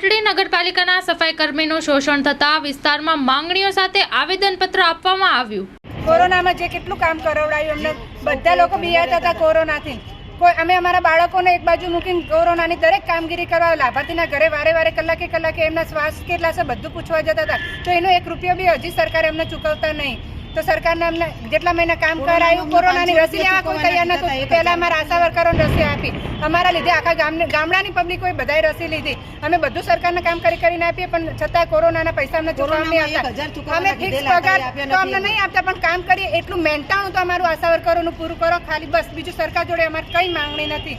પાટડી નગરપાલિકાના સફાઈ કર્મીનું શોષણ થતા વિસ્તારમાં માંગણીઓ સાથે આવેદનપત્ર આપવામાં આવ્યું. કોરોનામાં જે કેટલું કામ કરાવડાયું, અમને બધા લોકો બિયાતા હતા કોરોનાથી. કોઈ, અમે અમારા બાળકોને એક બાજુ મૂકીને કોરોનાની દરેક કામગીરી કરવા, લાભાર્થીના ઘરે વારે વારે, કલાકે કલાકે એમના શ્વાસ કેટલા છે બધું પૂછવા જતા હતા. તો એનો એક રૂપિયો બી હજી સરકાર એમને ચૂકવતા નહીં. તો સરકારને અમને જેટલા મહિના કામ કરાયું કોરોનાની રસી લેવા કોઈ તૈયાર નતું પહેલા અમારા આશા વર્કરોને રસી આપી. અમારા લીધે આખા ગામને ગામડાની પબ્લિકોએ બધાએ રસી લીધી. અમે બધું સરકારના કામ કરી કરીને આપીએ પણ છતાં કોરોનાના પૈસા અમને ચૂકવવા આપતા. અમે ફિક્સ પગાર તો અમને નહીં આપતા પણ કામ કરીએ એટલું મેન્ટાણું તો અમારું આશા વર્કરોનું પૂરું કરો. ખાલી બસ બીજું સરકાર જોડે અમારે કઈ માંગણી નથી.